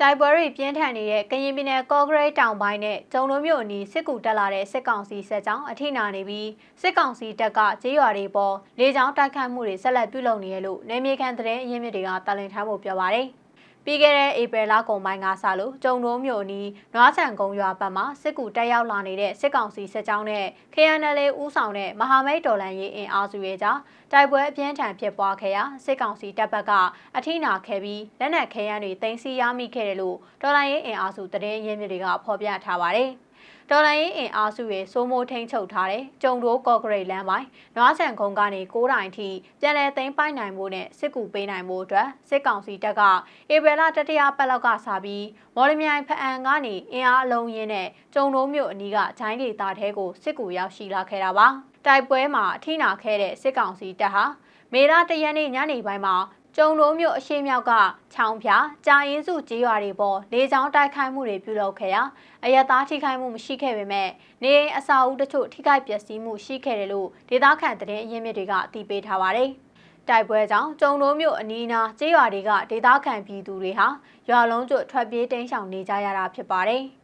တိုက်ပွဲတွေပြင်းထန်နေတဲ့ကရင်ပြည်နယ်ကော့ဂရိတ်တောင်ပိုင်းနဲ့ကျုံလုံးမြို့အနီးစစ်ကူတက်လာတဲ့စစ်ကောင်စီစစ်ကြောင်းအထိနာနေပြီးစစ်ကောင်စီတပ်ကကြေးရွာတွေပေါ်လေကြောင်းတိုက်ခိုက်မှုတွေဆက်လက်ပြုလုပ်နေရလို့နေမြေခံသတင်းအရင်းမြစ်တွေကတာလင်ထားဖို့ပြောပါရယ် ပြီးခဲ့တဲ့ဧပြီလကုန်ပိုင်းကစလို့ကျုံလုံးမြို့အနီးနွားဆန်ကုန်းရွာဘက်မှာစစ်ကူတက်ရောက်လာနေတဲ့စစ်ကောင်စီစစ်ကြောင်းနဲ့ KNL ဦးဆောင်တဲ့မဟာမိတ်တော်လှန်ရေးအင်အားစုရဲ့ကြားတိုက်ပွဲအပြင်းထန်ဖြစ်ပွားခဲ့ရာစစ်ကောင်စီတပ်ဘက်ကအထိနာခဲ့ပြီးလက်နက်ခဲယမ်းတွေတင်စီရမိခဲ့တယ်လို့တော်လှန်ရေးအင်အားစုတရင်ရင်းမြစ်တွေကဖော်ပြထားပါတယ်။ တော်လိုင်းရင်အင်အားစုရဲ့စိုးမိုးထိန်ချုပ်ထားတဲ့ကျုံတိုးကော့ဂရိတ်လမ်းပိုင်းနွားဆန်ခုံကနေ6တိုင်ထိပြန်လည်သိမ်းပိုက်နိုင်မှုနဲ့စစ်ကူပေးနိုင်မှုအတွက်စစ်ကောင်စီတပ်ကဧပြီလတတိယပတ်လောက်ကစပြီးမော်လမြိုင်ဖအံကနေအင်အားအလုံးရင်းနဲ့ကျုံတိုးမြို့အနီးကဂျိုင်းဒေတာထဲကိုစစ်ကူရောက်ရှိလာခဲ့တာပါတိုက်ပွဲမှာအထိနာခဲ့တဲ့စစ်ကောင်စီတပ်ဟာမေလတရက်နေ့ညနေပိုင်းမှာ ကျုံလုံးမြို့အရှိမြောက်ကချောင်းဖြာကြာရင်စုကြေးရွာတွေပေါ်လေကြောင်းတိုက်ခိုက်မှုတွေပြုလုပ်ခဲ့ရာအရသားထိခိုက်မှုမရှိခဲ့ပေမဲ့နေအိမ်အဆောက်အဦတချို့ထိခိုက်ပျက်စီးမှုရှိခဲ့တယ်လို့ဒေသခံသတင်းအရင်းမြစ်တွေကအသိပေးထားပါတယ်။တိုက်ပွဲကြောင့်ကျုံလုံးမြို့အနီးနားကျေးရွာတွေကဒေသခံပြည်သူတွေဟာရွာလုံးကျွတ်ထွက်ပြေးတိမ်းရှောင်နေကြရတာဖြစ်ပါတယ်။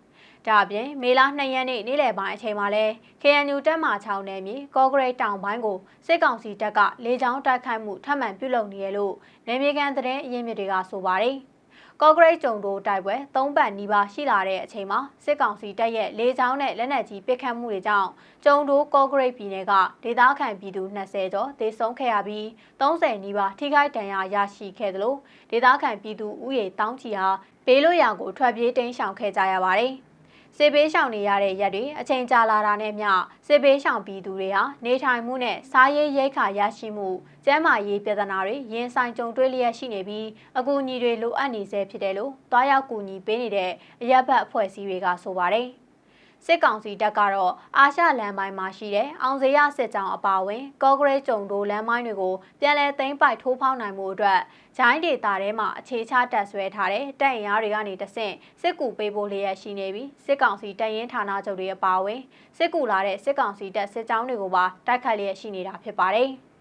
ဒါအပြင်မေလ2ရက်နေ့နေ့လယ်ပိုင်းအချိန်မှာလဲ KNU တပ်မှ6နယ်မြေကော့ဂရိတ်တောင်ပိုင်းကိုစစ်ကောင်စီတပ်ကလေကြောင်းတိုက်ခိုက်မှုထပ်မံပြုလုပ်နေရလို့နေမြေကန်သတင်းအရင်းမြစ်တွေကဆိုပါတယ်။ကော့ဂရိတ်ကျုံတို့တိုက်ပွဲ၃ပတ်နီးပါးရှိလာတဲ့အချိန်မှာစစ်ကောင်စီတပ်ရဲ့လေကြောင်းနဲ့လက်နက်ကြီးပစ်ခတ်မှုတွေကြောင့်ကျုံတို့ကော့ဂရိတ်ပြည်နယ်ကဒေသခံပြည်သူ20ကျော်သေဆုံးခဲ့ရပြီး30နီးပါးထိခိုက်ဒဏ်ရာရရှိခဲ့သလိုဒေသခံပြည်သူဥယေတောင်းချီဟာဘေးလွတ်ရာကိုထွက်ပြေးတိမ်းရှောင်ခဲ့ကြရပါတယ်။ စစ်ဘေးရှောင်နေရတဲ့ရက်တွေအချိန်ကြာလာတာနဲ့မျှစစ်ဘေးရှောင်ပြည်သူတွေဟာနေထိုင်မှုနဲ့စားရေးရိတ်ခါရရှိမှုကျန်းမာရေးပြဿနာတွေရင်ဆိုင်ကြုံတွေ့လျက်ရှိနေပြီးအကူအညီတွေလိုအပ်နေဆဲဖြစ်တယ်လို့တွားရောက်ကူညီပေးနေတဲ့အရက်ဘတ်အဖွဲ့အစည်းတွေကဆိုပါတယ်။ စစ်ကောင်စီတပ်ကတော့အာရှလမ်းပိုင်းမှာရှိတဲ့အောင်စရစစ်ကြောင်းအပါအဝင် ကော့ဂရိတ်ကျုံတို့လမ်းပိုင်းတွေကိုပြန်လည်သိမ်းပိုက်ထိုးဖောက်နိုင်မှုအတွက်ဂျိုင်းဒေတာထဲမှာအခြေချတက်ဆွဲထားတဲ့တပ်အင်အားတွေကနေတဆင့်စစ်ကူပေးဖို့လျက်ရှိနေပြီးစစ်ကောင်စီတပ်ရင်းဌာနချုပ်တွေအပါအဝင်စစ်ကူလာတဲ့စစ်ကောင်စီတပ်စစ်ကြောင်းတွေကိုပါတိုက်ခတ်လျက်ရှိနေတာဖြစ်ပါတယ်။